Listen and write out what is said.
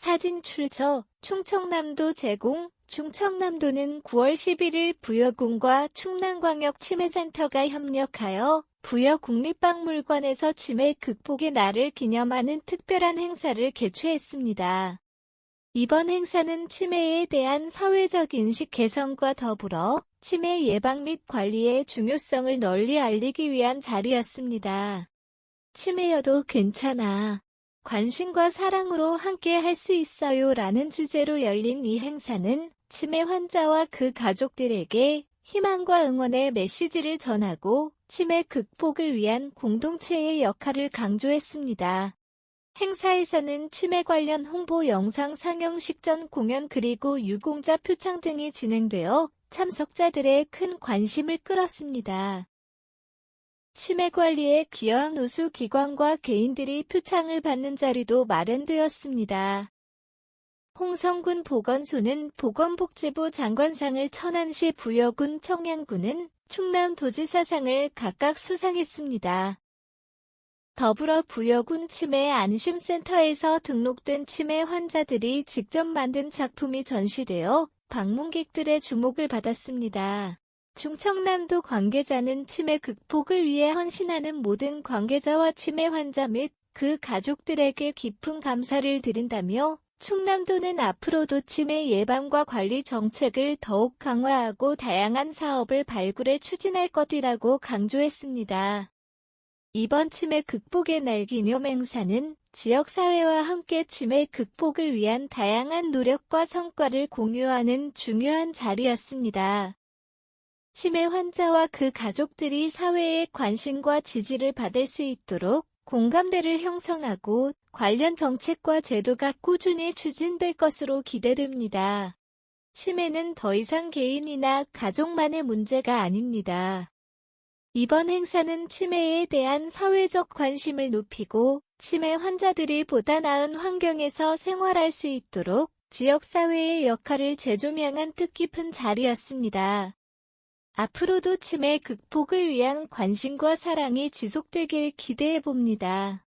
사진 출처 충청남도 제공 충청남도는 9월 11일 부여군과 충남광역 치매센터가 협력하여 부여 국립박물관에서 치매 극복의 날을 기념하는 특별한 행사를 개최했습니다. 이번 행사는 치매에 대한 사회적 인식 개선과 더불어 치매 예방 및 관리의 중요성을 널리 알리기 위한 자리였습니다. 치매여도 괜찮아. 관심과 사랑으로 함께 할 수 있어요 라는 주제로 열린 이 행사는 치매 환자와 그 가족들에게 희망과 응원의 메시지를 전하고 치매 극복을 위한 공동체의 역할을 강조했습니다. 행사에서는 치매 관련 홍보 영상 상영 식 전 공연 그리고 유공자 표창 등이 진행되어 참석자들의 큰 관심을 끌었습니다. 치매 관리에 기여한 우수 기관과 개인들이 표창을 받는 자리도 마련되었습니다. 홍성군 보건소는 보건복지부 장관상을 천안시 부여군 청양군은 충남도지사상을 각각 수상했습니다. 더불어 부여군 치매 안심센터에서 등록된 치매 환자들이 직접 만든 작품이 전시되어 방문객들의 주목을 받았습니다. 충청남도 관계자는 치매 극복을 위해 헌신하는 모든 관계자와 치매 환자 및 그 가족들에게 깊은 감사를 드린다며 충남도는 앞으로도 치매 예방과 관리 정책을 더욱 강화하고 다양한 사업을 발굴해 추진할 것이라고 강조했습니다. 이번 치매 극복의 날 기념 행사는 지역사회와 함께 치매 극복을 위한 다양한 노력과 성과를 공유하는 중요한 자리였습니다. 치매 환자와 그 가족들이 사회의 관심과 지지를 받을 수 있도록 공감대를 형성하고 관련 정책과 제도가 꾸준히 추진될 것으로 기대됩니다. 치매는 더 이상 개인이나 가족만의 문제가 아닙니다. 이번 행사는 치매에 대한 사회적 관심을 높이고 치매 환자들이 보다 나은 환경에서 생활할 수 있도록 지역사회의 역할을 재조명한 뜻깊은 자리였습니다. 앞으로도 치매 극복을 위한 관심과 사랑이 지속되길 기대해 봅니다.